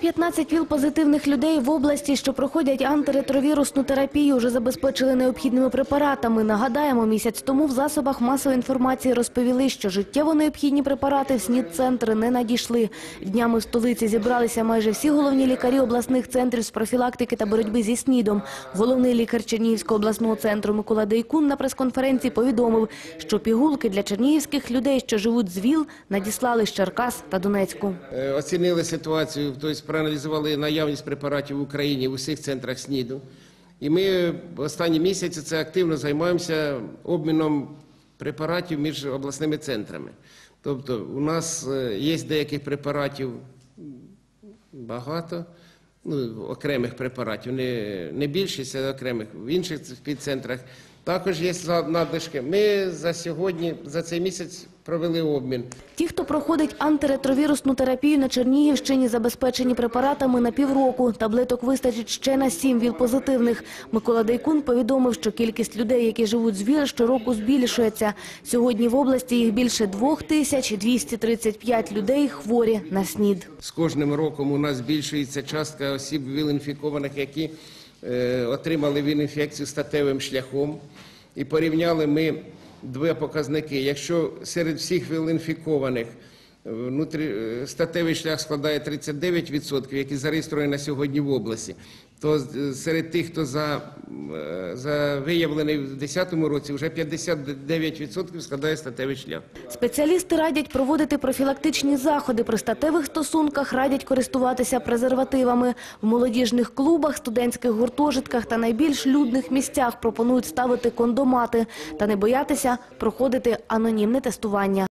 15 ВІЛ-позитивних людей в області, що проходять антиретровірусну терапію, вже забезпечили необхідними препаратами. Нагадаємо, місяць тому в засобах масової інформації розповіли, що життєво необхідні препарати в СНІД-центри не надійшли. Днями в столиці зібралися майже всі головні лікарі обласних центрів з профілактики та боротьби зі СНІДом. Головний лікар Чернігівського обласного центру Микола Дейкун на прес-конференції повідомив, що пігулки для чернігівських людей, що живуть з ВІЛ, надіслали з Черкас та Донецьку. Е, Оцінили ситуацію, тобто проаналізували наявність препаратів в Україні в усіх центрах СНІДу. І ми останні місяці це активно займаємося обміном препаратів між обласними центрами. Тобто у нас е, є деяких препаратів багато, ну, окремих препаратів, не, не більшість, а окремих в інших підцентрах. Також є надлишки. Ми за сьогодні, за цей місяць провели обмін. Ті, хто проходить антиретровірусну терапію на Чернігівщині, забезпечені препаратами на півроку. Таблеток вистачить ще на сім ВІЛ-позитивних. Микола Дейкун повідомив, що кількість людей, які живуть з ВІЛ, щороку збільшується. Сьогодні в області їх більше 2235 людей хворі на СНІД. З кожним роком у нас збільшується частка осіб ВІЛ-інфікованих, які е, отримали він інфекцію статевим шляхом. І порівняли ми два показники. Якщо серед всіх ВІЛ-інфікованих е, е, статевий шлях складає 39%, які зареєстровані на сьогодні в області, то серед тих, хто за, за виявлений в 2010 році, вже 59% складає статевий шлях. Спеціалісти радять проводити профілактичні заходи при статевих стосунках, радять користуватися презервативами. В молодіжних клубах, студентських гуртожитках та найбільш людних місцях пропонують ставити кондомати та не боятися проходити анонімне тестування.